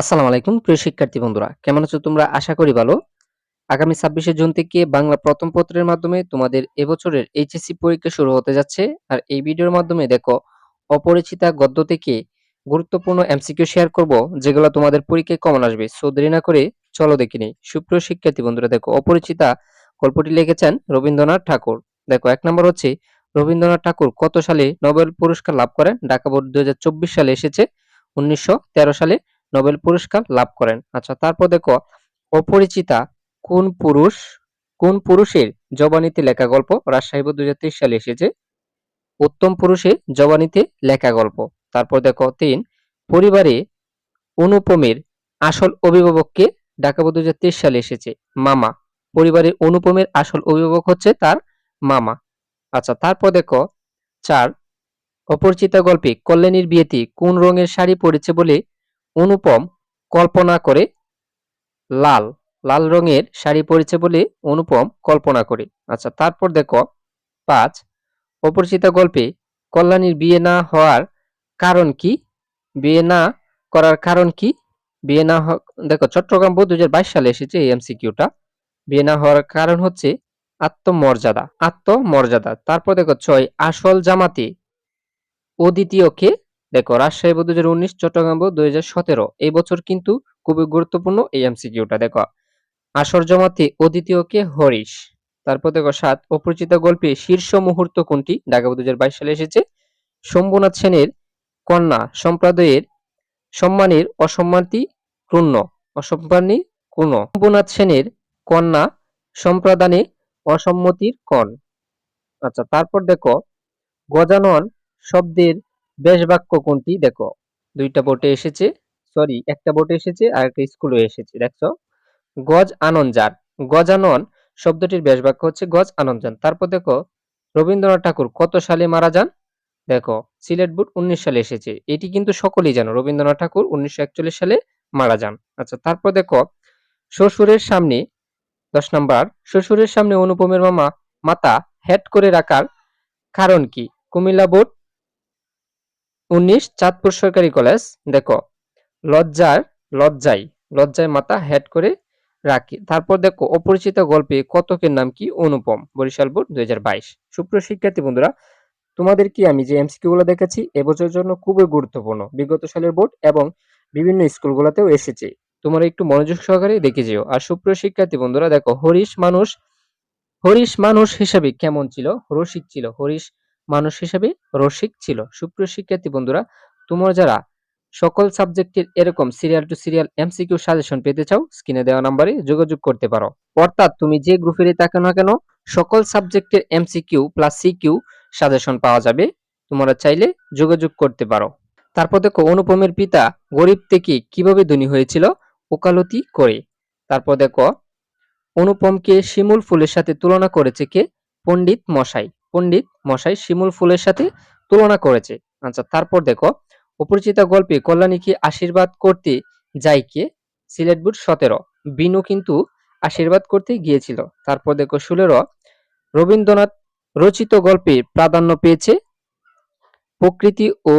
আসসালামু আলাইকুম, প্রিয় শিক্ষার্থী বন্ধুরা, কেমন আছো তোমরা? আশা করি ভালো। আগামী ছাব্বিশে জুন থেকে বাংলা প্রথম পত্রের মাধ্যমে তোমাদের এবছরের এইচএসসি পরীক্ষা শুরু হতে যাচ্ছে। আর এই ভিডিওর মাধ্যমে দেখো, অপরিচিতা গদ্য থেকে গুরুত্বপূর্ণ এমসিকিউ শেয়ার করব, যেগুলো তোমাদের পরীক্ষায় কমন আসবে। সো দেরি না করে চলো দেখে নিই। সুপ্রিয় শিক্ষার্থী বন্ধুরা, দেখো, অপরিচিতা গল্পটি লিখেছেন রবীন্দ্রনাথ ঠাকুর। দেখো, এক নম্বর হচ্ছে, রবীন্দ্রনাথ ঠাকুর কত সালে নোবেল পুরস্কার লাভ করেন? ঢাকা বোর্ড দু হাজার চব্বিশ সালে এসেছে, উনিশশো তেরো সালে। নোবেল পুরস্কার লাভ করেন। আচ্ছা তারপর দেখো, অপরিচিতা কোন পুরুষ, কোন পুরুষের জবানিতে লেখা গল্প? রাজশাহী দুই সালে এসেছে। উত্তম পুরুষের জবানিতে লেখা গল্প। তারপর দেখো, তিন, পরিবারে অনুপমের আসল অভিভাবককে ঢাকা দুই সালে এসেছে, মামা। পরিবারের অনুপমের আসল অভিভাবক হচ্ছে তার মামা। আচ্ছা তারপর দেখো, চার, অপরিচিতা গল্পে কল্যাণীর বিয়েতে কোন রঙের শাড়ি পরেছে বলে অনুপম কল্পনা করে। লাল লাল রঙের শাড়ি পরেছে বলে অনুপম কল্পনা করে। আচ্ছা তারপর দেখো, পাঁচ, অপরিচিতা গল্পে কল্যাণীর বিয়ে না হওয়ার কারণ কি? বিয়ে না করার কারণ কি? বিয়ে না দেখো, চট্টগ্রাম বোর্ড দু হাজার বাইশ সালে এসেছে এই এমসিকিউটা, বিয়ে না হওয়ার কারণ হচ্ছে আত্মমর্যাদা আত্মমর্যাদা। তারপর দেখো, ছয়, আসল জামাতে ও দ্বিতীয়কে দেখো, রাজশাহী বোর্ড হাজার উনিশ, চট্টগ্রাম বোর্ড দুই এই বছর কিন্তু খুবই গুরুত্বপূর্ণ এই এমসিকিউটা দেখো। আসর জমাতে অদ্বিতীয়কে হরিশ। তারপর দেখো, সাত, অপরিচিত গল্পে শীর্ষ মুহূর্ত কোনটি? ঢাকা বোর্ড বাইশ সালে এসেছে। শম্ভুনাথ সেনের কন্যা, সম্প্রদায়ের সম্মানের অসম্মানতি পূর্ণ অসম্মানী পূর্ণ শম্ভুনাথ সেনের কন্যা, সম্প্রদানে অসম্মতির কণ। আচ্ছা তারপর দেখো, গজানন শব্দের বেশবাক্য কোনটি? দেখো, দুইটা বোর্ডে এসেছে সরি একটা বোর্ডে এসেছে আর একটা স্কুলে এসেছে, দেখছ? গজ আনন্দ আনন্দার গজানন শব্দটির বেশ বাক্য হচ্ছে গজ আনন্দান তারপর দেখো, রবীন্দ্রনাথ ঠাকুর কত সালে মারা যান? দেখো, সিলেট বোর্ড উনিশ সালে এসেছে। এটি কিন্তু সকলেই জানো, রবীন্দ্রনাথ ঠাকুর উনিশশো একচল্লিশ সালে মারা যান। আচ্ছা তারপর দেখো, শ্বশুরের সামনে, দশ নাম্বার, শ্বশুরের সামনে অনুপমের মামা, মাতা হেড করে রাখার কারণ কি? কুমিল্লা বোর্ড উনিশ, চাঁদপুর সরকারি কলেজ, দেখো, লজ্জার, লজ্জায় লজ্জায় মাথা হেড করে রাখি। তারপর দেখো, অপরিচিত গল্পে কতকের নাম কি? অনুপম, বরিশাল বোর্ড, দুই হাজার বাইশ। সুপ্রিয় শিক্ষার্থী বন্ধুরা তোমাদের কি আমি যে এমসিকিউ গুলো দেখেছি এবছরের জন্য খুবই গুরুত্বপূর্ণ। বিগত সালের বোর্ড এবং বিভিন্ন স্কুলগুলোতেও এসেছে। তোমরা একটু মনোযোগ সহকারে দেখে যেও। আর সুপ্রিয় শিক্ষার্থী বন্ধুরা, দেখো, হরিশ মানুষ হরিশ মানুষ হিসেবে কেমন ছিল? রসিক ছিল। হরিশ মানুষ হিসেবে রসিক ছিল। সুপ্রিয় শিক্ষার্থী বন্ধুরা, তোমরা যারা সকল সাবজেক্টের এরকম serial to serial MCQ suggestion পেতে চাও স্ক্রিনে দেওয়া নাম্বারে যোগাযোগ করতে পারো। অর্থাৎ তুমি যে গ্রুপেরই থাকো না কেন, সকল সাবজেক্টের এমসিকিউ প্লাস সিকিউ সাজেশন পাওয়া যাবে। তোমরা চাইলে যোগাযোগ করতে পারো। তারপর দেখো, অনুপমের পিতা গরিব থেকে কীভাবে ধনী হয়েছিল, ওকালতি করে। তারপর দেখো, অনুপমকে শিমুল ফুলের সাথে তুলনা করেছে কে? পণ্ডিত মশাই। পণ্ডিত মশাই শিমুল ফুলের সাথে তুলনা করেছে। আচ্ছা তারপর দেখো, অপরিচিতা গল্পে কল্যাণীকে আশীর্বাদ করতে যায় কে? সিলেট বুট সতেরো। বিনু কিন্তু আশীর্বাদ করতে গিয়েছিল। তারপর দেখো, ষোলেরো। রবীন্দ্রনাথ রচিত গল্পে প্রাধান্য পেয়েছে প্রকৃতি ও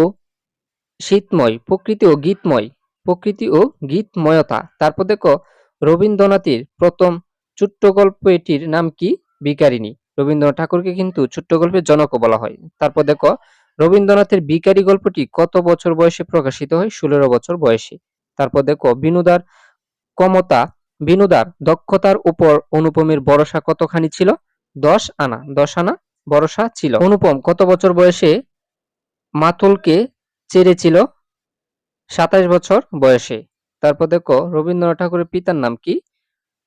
শীতময়, প্রকৃতি ও গীতময়, প্রকৃতি ও গীতময়তা। তারপর দেখো, রবীন্দ্রনাথের প্রথম ছোট্ট গল্প এটির নাম কি? ভিকারিনী রবীন্দ্রনাথ ঠাকুরকে কিন্তু ছোট্ট গল্পের জনকও বলা হয়। তারপর দেখো, রবীন্দ্রনাথের ভিখারি গল্পটি কত বছর বয়সে প্রকাশিত হয়? ষোলো বছর বয়সে। তারপর দেখো, বিনোদার কমতা, বিনোদার দক্ষতার উপর অনুপমের ভরসা কতখানি ছিল? দশ আনা দশ আনা ভরসা ছিল। অনুপম কত বছর বয়সে মাতুলকে ছেড়েছিল সাতাশ বছর বয়সে। তারপর দেখো, রবীন্দ্রনাথ ঠাকুরের পিতার নাম কি?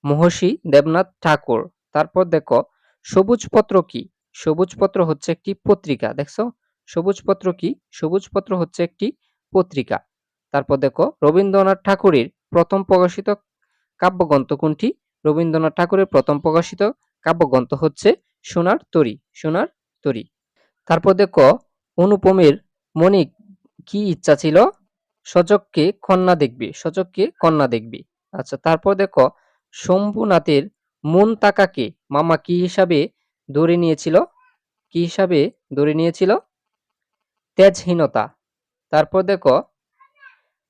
মহর্ষি দেবনাথ ঠাকুর। তারপর দেখো সবুজ পত্র কি? সবুজ পত্র হচ্ছে একটি পত্রিকা, দেখছ? সবুজ পত্র কি? সবুজ পত্র হচ্ছে একটি পত্রিকা। তারপর দেখো, রবীন্দ্রনাথ ঠাকুরের প্রথম প্রকাশিত কাব্যগ্রন্থ কোনটি? রবীন্দ্রনাথ ঠাকুরের প্রথম প্রকাশিত কাব্যগ্রন্থ হচ্ছে সোনার তরী সোনার তরী। তারপর দেখো, অনুপমের মনে কি ইচ্ছা ছিল? সচককে কন্যা দেখবি সচককে কন্যা দেখবি। আচ্ছা তারপর দেখো, শম্ভুনাথের মন তাকাকে মামা কি হিসাবে ধরে নিয়েছিল? কি হিসাবে ধরে নিয়েছিল? তেজহীনতা তারপর দেখো,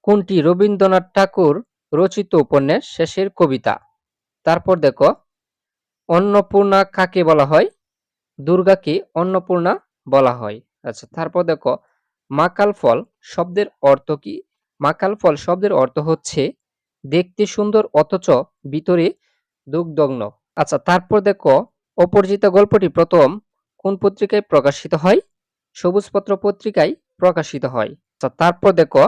কোনটি? রবীন্দ্রনাথ ঠাকুর রচিত উপন্যাস শেষের কবিতা। তারপর দেখো, অন্নপূর্ণা কাকে বলা হয়? দুর্গাকে অন্নপূর্ণা বলা হয়। আচ্ছা তারপর দেখো, মাকাল ফল শব্দের অর্থ কি? মাকাল ফল শব্দের অর্থ হচ্ছে, দেখতে সুন্দর অথচ ভিতরে দুগ্ধগ্ন। আচ্ছা তারপর দেখো, অপরিচিত গল্পটি প্রথম কোন পত্রিকায় প্রকাশিত হয়? সবুজপত্র পত্রিকায় প্রকাশিত হয়। আচ্ছা তারপর দেখো,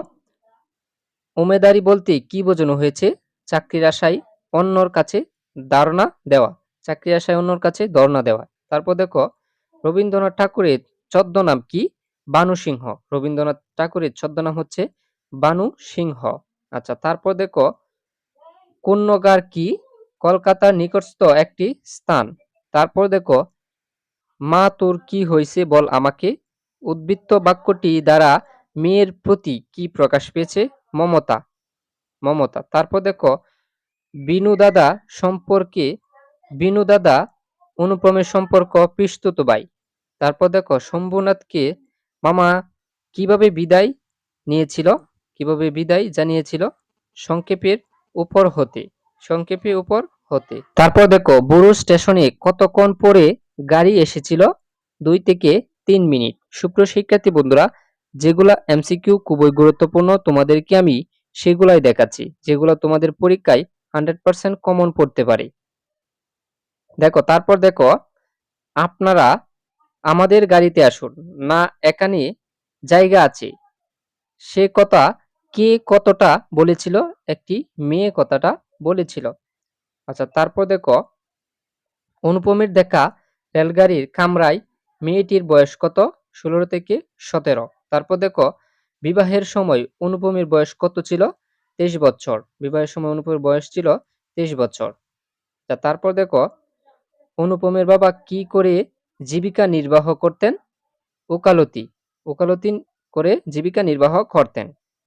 উমেদারি বলতে কি বোঝানো হয়েছে? চাকরির আশায় অন্যর কাছে ধারণা দেওয়া। চাকরির আশায় অন্যর কাছে ধর্ণা দেওয়া। তারপর দেখো, রবীন্দ্রনাথ ঠাকুরের ছদ্মনাম কি? বানু সিংহ। রবীন্দ্রনাথ ঠাকুরের ছদ্মনাম হচ্ছে বানু সিংহ। আচ্ছা তারপর দেখো কন্যগার কি? কলকাতার নিকটস্থ একটি স্থান। তারপর দেখো, মা তোর কি হয়েছে বল আমাকে? উদ্বৃত্ত বাক্যটি দ্বারা মেয়ের প্রতি কি প্রকাশ পেয়েছে? মমতা। মমতা। তারপর দেখো, বিনু দাদা সম্পর্কে, বিনু দাদা অনুপমের সম্পর্ক পিস্তুত বাই তারপর দেখো, শম্ভুনাথকে মামা কীভাবে বিদায় নিয়েছিল? কীভাবে বিদায় জানিয়েছিল? সংক্ষেপের উপর হতে। সংক্ষেপে উপর হতে। তারপর দেখো, বুরু স্টেশনে কতক্ষণ পরে গাড়ি এসেছিল? দুই থেকে তিন মিনিট। সুপ্রিয় শিক্ষার্থী বন্ধুরা, যেগুলা এমসিকিউ খুবই গুরুত্বপূর্ণ, তোমাদেরকে আমি সেগুলাই দেখাচ্ছি, যেগুলো তোমাদের পরীক্ষায় হান্ড্রেড পার্সেন্ট কমন পড়তে পারে। দেখো, তারপর দেখো, আপনারা আমাদের গাড়িতে আসুন। না, এখানে জায়গা আছে। সে কথা কে কতটা বলেছিল? একটি মেয়ে কথাটা বলেছিল। আচ্ছা তারপর দেখো, অনুপমের দেখা রেলগাড়ির কামরায় মেয়েটির বয়স কত? ষোলো থেকে সতেরো। তারপর দেখো, বিবাহের সময় অনুপমের বয়স কত ছিল? তেইশ বছর। বিবাহের সময় অনুপমের বয়স ছিল তেইশ বছর। তা তারপর দেখো, অনুপমের বাবা কি করে জীবিকা নির্বাহ করতেন? ওকালতি। ওকালতি করে জীবিকা নির্বাহ করতেন।